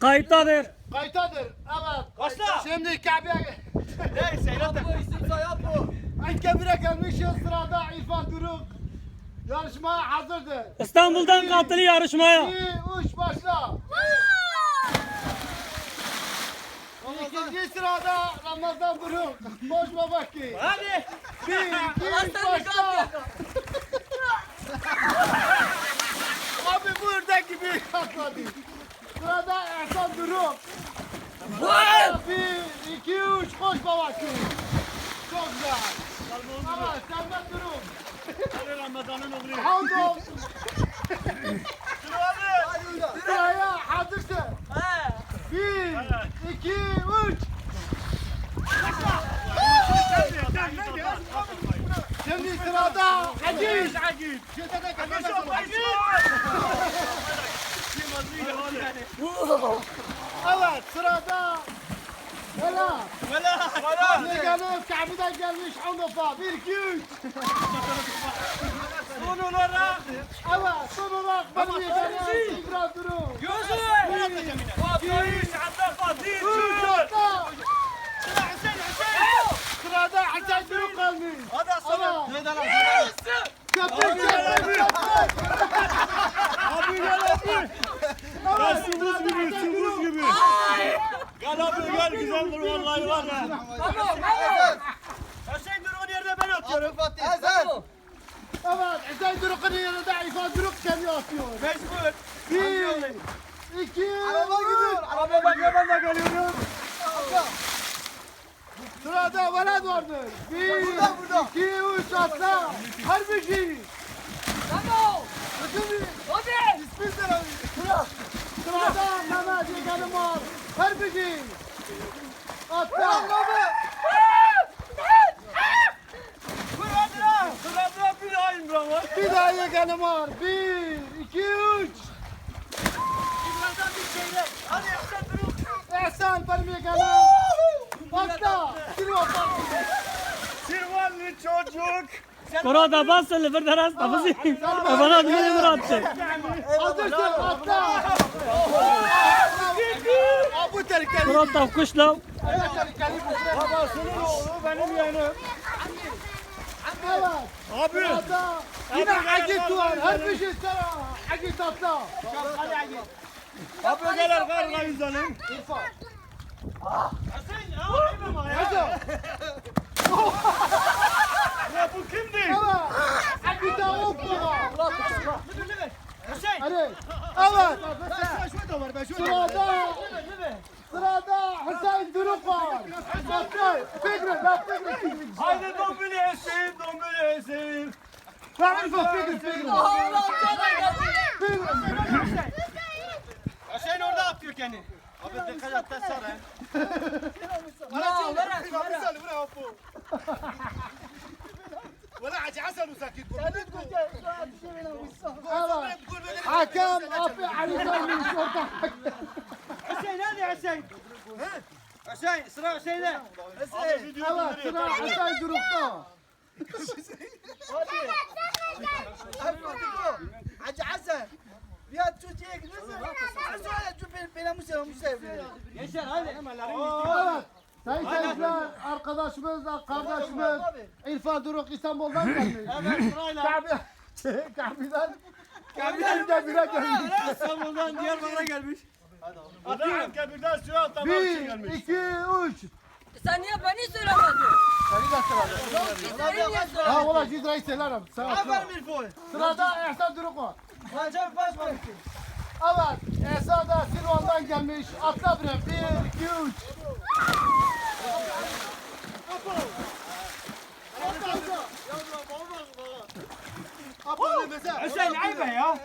kayıttadır. Kayıtadır. Evet. Başla. Şimdi Kabe'ye Neyse yap bu isim yap bu. Kabe'ye gelmişiz sırada İrfan Duruk. Yarışmaya hazırdır. İstanbul'dan katılıyor yarışmaya. İki, üç başla. İkinci sırada Ramazan Duruk. Boş babaki. Hadi. Bir, iki, üç başla. Abi bu ördek gibi atladı. Sırada Ersan Duruk. Bir, iki, üç koş babaki. Çok güzel. Ama Sermet Duruk. Ramazan'ın oğlu. Hamdol. Hadi. Sıraya hazırsın. Bir, iki, üç. Şimdi sırada Aziz. Aziz. Evet sırada Vela. Vela. Vela. Ne gelip Kabe'den gelmiş Handofa. Bir, iki, üç. Son olarak. Evet son olarak benim yeteneğim İkram Duru. Gözü. Fatih. Hatta Fatih. Sırada Hasan Duru kalmış. Hadi aslanım. Evet. Neden Köpük köpük köpük. Abi gel abi. Gel su buz gibi, su buz gibi. Gel abi gel güzel dur vallahi var ya. Hüseyin Durgun yerine ben atıyorum. Evet Hasan Duru'nun yanında İrfan Duru kendi atıyor. Mecbur. Bir, iki, üç. Araba bak ben de geliyorum. Sırada Velad vardır. Bir, iki, üç atla. Harbi şey. Sıra- Sırada Mehmet Yegan'ım var. Harbi şey. Atla. Sırada. Sırada bir daha İmran var. Bir daha Yegan'ım var. Bir, iki, üç. İmran'dan bir şeyler. Hadi Hüseyin Durgun. Ehsan benim Yegan'ım. Atla. Bir atla. Sirvanlı çocuk. Burada basın bir deras tabuzi. Bana bir bir attı. Hazırsın atla. Abu tehlikeli. Burada tavkuşla. Babasının oğlu benim yeğenim. Evet. Abi. Sırada yine Agit var. Harbi şey sana. Agit atla. Abi gel arkaya yüzelim. İrfan. Hüseyin ya. ayıp ama ya. Ya bu kimdi? Evet. Agit'e okula. Hüseyin. Hadi. Evet. Sırada Sırada Hüseyin Duruk var. Bakın. Fikri. Bak Fikri. Haydi dombili Hüseyin, dombili Hüseyin. Bak İrfan Fikri. Fikri. Fikri. Hüseyin orada atıyor kendini. Abi dikkat et de sar Evet. Hakem Afi Ali Zaymış orta hakem. Hüseyin hadi Hüseyin. Hüseyin sıra Hüseyin'de. Hüseyin. Evet sıra Hüseyin Duruk'ta. Hacı Hasan. Ya Türkiye'ye gidiyorsun. Sonra Cübbeli Bela Musa Musa Gençler hadi. Evet. Sayın seyirciler, arkadaşımız, kardeşimiz İrfan Duruk İstanbul'dan gelmiş. Evet sırayla. Kabe, Kabe'den, Kabe'den de bire gelmiş. İstanbul'dan Diyarbakır'a gelmiş. Atıyorum. Kabirden suya atlamak için Bir, gelmiş. iki, üç. Sen niye beni söylemedin? Seni de sırada. Seni niye Ha ola Cidra'yı söylerim. Sağ ol. Aferin bir boy. Sırada Ehsan Duruk var. Hacı baş baş. Evet, Ehsan da Silvan'dan gelmiş. Atla bire. Bir, iki, üç. Hüseyin ayıp ya.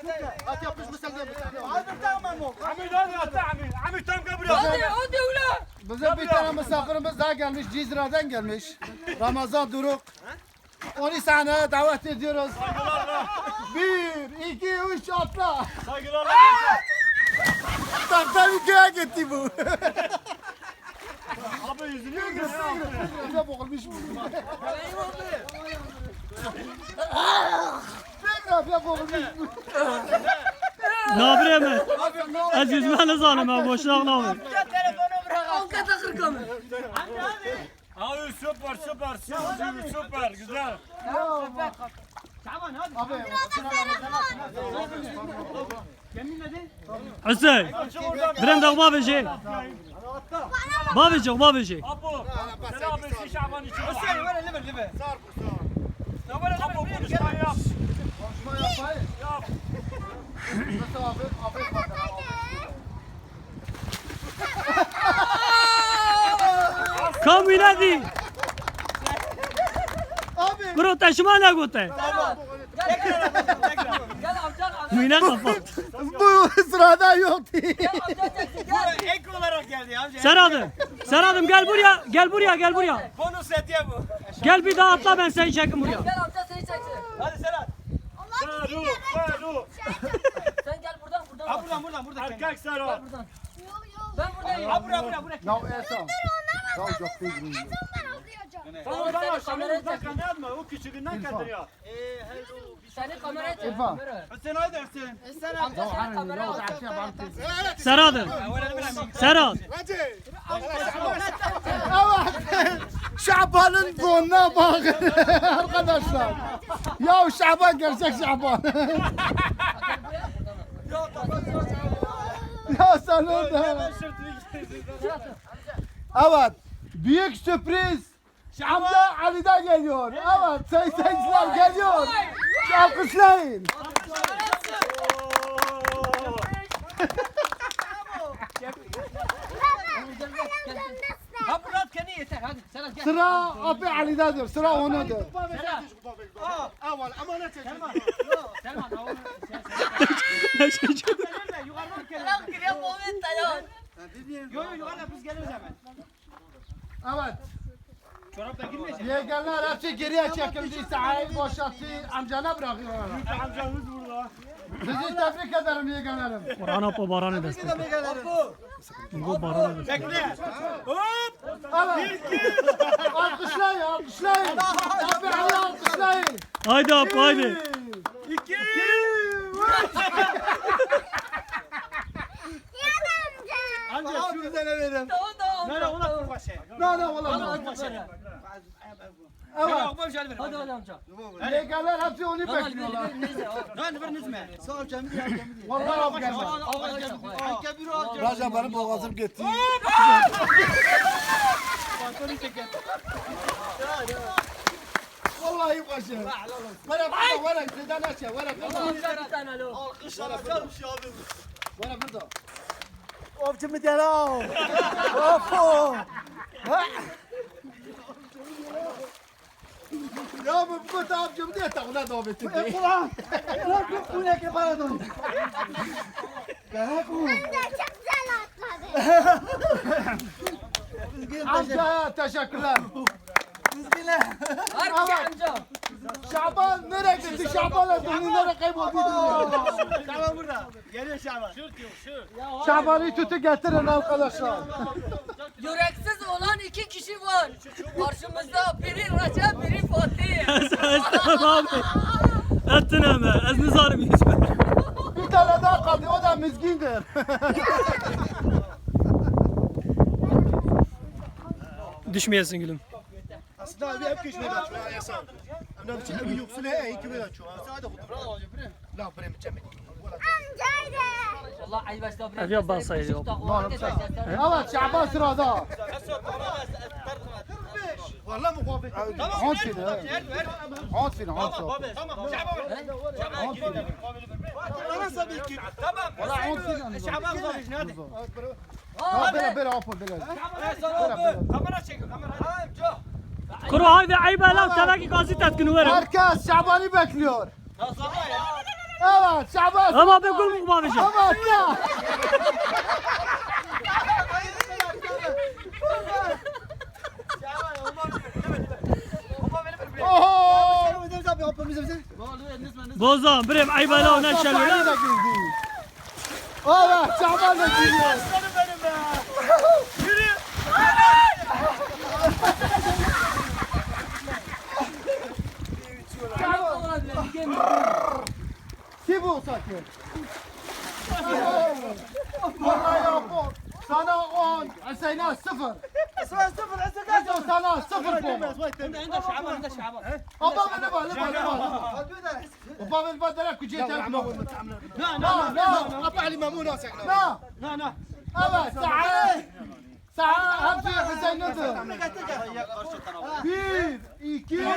At yapmış mı sen de? Hadi tamam o. Amir hadi atla Amir. Amir tam kabir Hadi atla. hadi ulan. Bizim bir tane misafirimiz daha gelmiş. Cizre'den gelmiş. Ramazan Duruk. Onu sahneye davet ediyoruz. Bir, iki, üç atla. Saygılarla. Taktan ülkeye gitti bu. Abi yüzünü mü Ne boğulmuş bu. Benim oldu. Ne grafya boğulmuş bu. Ne yapayım ben? Az yüzme ne zalim ben boşuna ne yapayım? Avka takır kamı. Abi süper süper süper süper güzel. Hüseyin. Birem de babacı. Babacı babacı. Apo. Selam etsin Şaban için. Hüseyin ver elime elime. Apo konuşma yap. Konuşma yapmayın. Nasıl abi? Abi bakın. Kam inadi. Abi. Bro taşıma ne gote? Gel amca amca. Mine kapat. Bu sırada yoktu. Gel gel. Ek olarak geldi amca. Serhadım. Serhadım gel buraya. Gel buraya gel buraya. Bonus hediye bu. Gel bir daha atla ben seni çekim buraya. Gel amca seni çeksin. Hadi Serhat. Saru Saru. Sen gel buradan buradan. Ha buradan buradan buradan. Erkek Saru. Buradan. Ben buradayım. Ha buraya buraya buraya. Ya Esam. Ya çok değil. Tamam tamam Şaban uzaktan yapma. O küçüğünden kendini yap. Seni kameraya çek. İrfan. kamera. Hüseyin hadi Hüseyin. Amca seni kameraya al. Serhadım. Serhat. Evet. Şaban'ın donuna bakın arkadaşlar. Ya Şaban gerçek Şaban. ya sen orada. Evet. Büyük sürpriz. Amca Ali'den geliyor. Evet. Sayın seyirciler geliyor. Alkışlayın. Sıra abi Ali'dedir. Sıra onadır. Selman ha onu. Yo yo yukarıda biz geliriz hemen. Evet. Çorapla girmeyecek. Yegenler hepsi geriye çekildi. Sahayı boşalttı. Amcana bırakıyorlar. Amcamız burada. Sizi tebrik ederim yegenlerim. Kur'an apa baranı destek. Bu baranı destek. Bekle. Hop. Evet. Alkışlayın, alkışlayın. Abi Ali alkışlayın. Haydi apa haydi. İki. Amca Tamam tamam. Nere ona kur başı. Ne ne oğlum? Evet. Yok bu şöyle ver. Hadi hadi amca. Yegenler hepsi onu bekliyorlar. Lan veriniz mi? Sağ ol ya. Vallahi abi. Al al al. Kebir al. Raja benim boğazım gitti. Vallahi başı. Vara burada, vara. Sizden aşağı, vara burada. Amca bir tane lo. Vara burada. Ovcu mu der o? Opo. Ya bu bu da amcam diye tavla davet etti. Ulan. Ulan bu ne ki bana dön. Amca teşekkürler. Harbi amca. Şaban nereye gitti? Şaban'la dönü nereye kayboldu? Tamam burada. Geliyor Şaban. Şaban'ı tutu getirin arkadaşlar. Yüreksiz olan iki kişi var. Karşımızda biri Recep, biri Fatih. Estağfurullah abi. Ettin ama. Ez nizarim yüzme. Bir tane daha kaldı o da mizgindir. Düşmeyesin gülüm. Aslında abi hep köşmeye de açıyor. Ne biçim bir yoksun he iki bir açıyor. La bre mi çemek. Allah ay başta bırak. Hadi bas sayı yok. Evet Şaban sırada. Valla mı kuaför? Hant fili he. Hant fili hant fili. Hant fili. Valla hant fili. Şaban konuş hadi. Ha böyle böyle hapı böyle. Kamera çekiyor kamera. Kuru haydi ayıba lan telaki gazı tetkini verin. Herkes Şaban'ı bekliyor. Evet Şaban. Ama be gül mü babacığım? Evet ya. Oho. Bozan birem ayıba lan da girdi. Evet Şaban da giriyor. جامد سيبه ساكن والله يا فوق صنعون عسيناه صفر اسمع صفر عسيناه صفر فوق عندنا شعب عندنا شعب وباب النبال النبال وباب البلد لك وجيت لا لا لا قطع لي مامون راسك لا لا لا ابا سعيد سعيد اهم شيء حسين نزل بيد ايكيد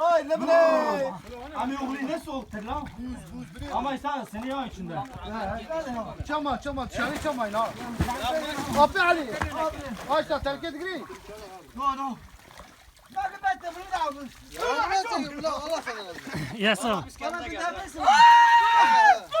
Ay ne bileyim. Ama oğlu ne soğuktur lan? Ama insan ısınıyor içinde. Çama çama dışarı çamayın ha. Abi Ali. Açla terk et gri. No no. Ya sağ ol.